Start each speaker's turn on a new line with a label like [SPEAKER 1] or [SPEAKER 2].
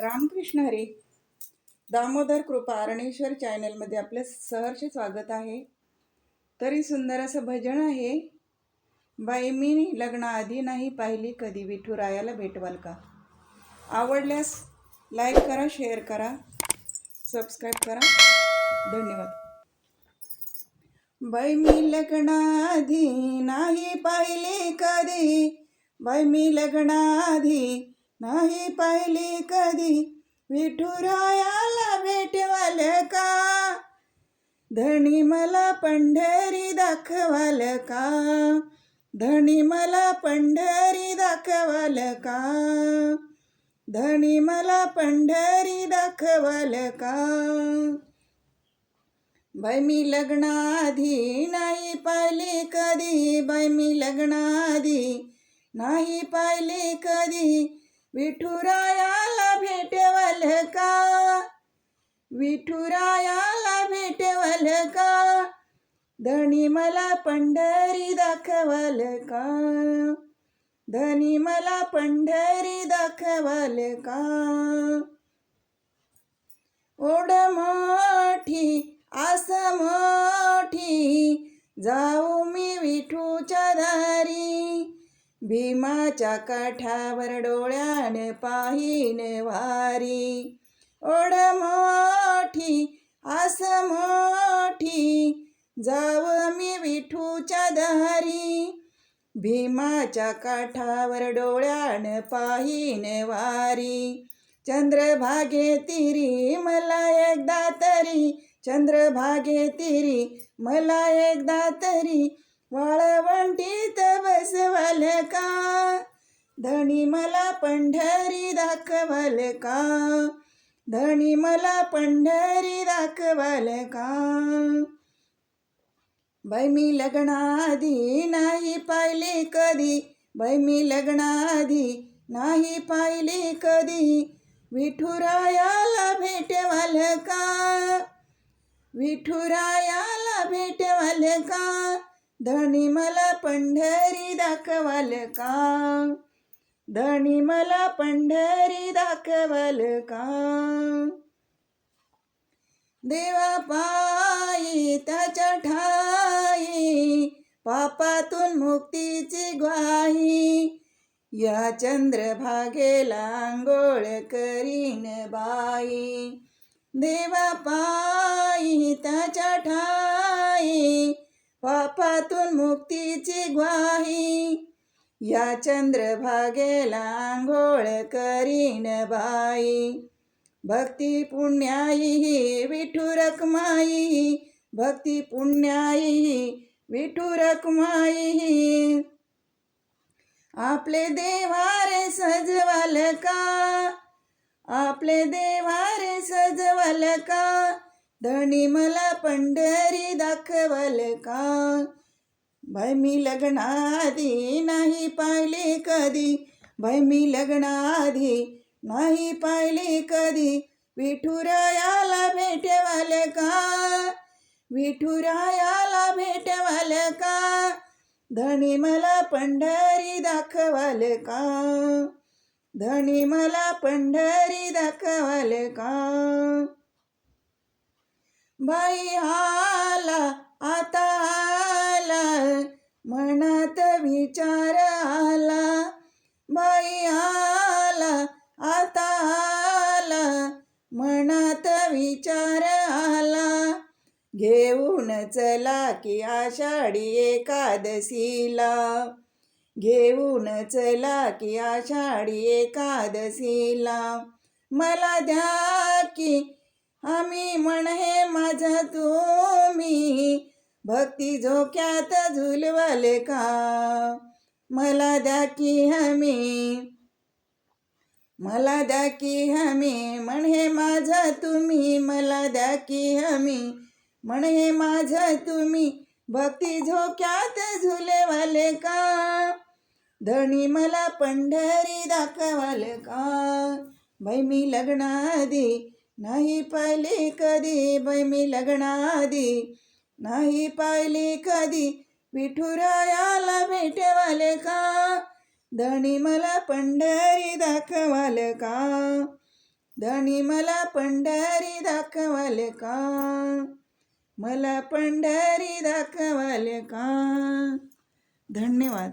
[SPEAKER 1] रामकृष्ण हरी. दामोदर कृपा अरणेश्वर चॅनलमध्ये आपलं सहर्ष स्वागत आहे. तरी सुंदर असं भजन आहे. बाई मी लग्नाआधी नाही पाहिली कधी विठुरायाला भेटवाल का? आवडल्यास लाईक करा शेअर करा सबस्क्राईब करा. धन्यवाद. बाई मी लग्नाआधी नाही पाहिले कधी? बाई मी लग्नाआधी नाही पाहिली कधी विठुरायाला भेटवाल का धणी मला पंढरी दाखवाल का धणी मला पंढरी दाखवाल का धणी मला पंढरी दाखवाल का बाई मी लग्नाआधी नाही पाहिली कधी? बाई मी लग्नाआधी नाही पाहिली कधी? विठुरायाला भेटवल का? विठुरायाला भेटवल का? धनी मला पंढरी दाखवल का? धनी मला पंढरी दाखवल का? ओढ मोठी आस मोठी जा भीमाच्या काठावर डोळ्यान पाहीन वारी. ओढ मोठी आस मोठी जाव मी विठूच्या दारी भीमाच्या काठावर डोळ्यान पाहीन वारी. चंद्रभागे तिरी मला एकदा तरी. चंद्रभागे तिरी मला एकदा तरी. वाळवंटीत बसवल का? धणी मला पंढरी दाखवल का? धणी मला पंढरी दाखवल का? बाई मी लग्नाआधी नाही पाहिले कधी. बाई मी लग्नाआधी नाही पाहिले कधी. विठुरायाला भेटवाल का? विठुरायाला भेटवाल का? धणी मला पंढरी दाखवाल का? धणी मला पंढरी दाखवाल का? देवा पायी त्याच्या ठाई पापातून मुक्तीची ग्वाही. या चंद्रभागेला आंघोळ करीन बाई. देवा पायी त्याच्या ठाई पापातून मुक्तीची ग्वाही. या चंद्रभागेला आंघोळ करीन बाई. भक्ती पुण्याई विठुरकमाई रखमाई. भक्ती पुण्याई विठुरकमाई आपले देवारे सजवाल का? आपले देवारे सजवाल का? धणी मला पंढरी दाखवल का? भय मी लग्नाआधी नाही पाहिले कधी? भय मी लग्नाआधी नाही पाहिले कधी? विठुरायाला भेटवाल का? विठुरायाला भेटवाल का? धणी मला पंढरी दाखवाल का? धणी मला पंढरी दाखवाल का? बाई आला आता आला मनात विचार आला. बाई आला आता आला मनात विचार आला. घेऊन चला की आषाढी एकादशीला. घेऊन चला की आषाढी एकादशीला. मला द्या की आम्ही म्हण हे तुम्ही भक्ती झोक्यात झुलवले का? मला द्या की हमी मला द्या की हमी म्हण हे माझा तुम्ही मला द्या की हमी म्हण हे तुम्ही भक्ती झोक्यात झुलेवाले का? धणी मला पंढरी दाखवाले का? बाई मी लग्नाआधी नाही पाहिले कधी बैमी मी लग्नाआधी? नाही पाहिले कधी विठुरायाला भेटवाले का? धणी मला पंढरी दाखवाल का? धणी मला पंढरी दाखवाल का? मला पंढरी दाखवाल का? धन्यवाद.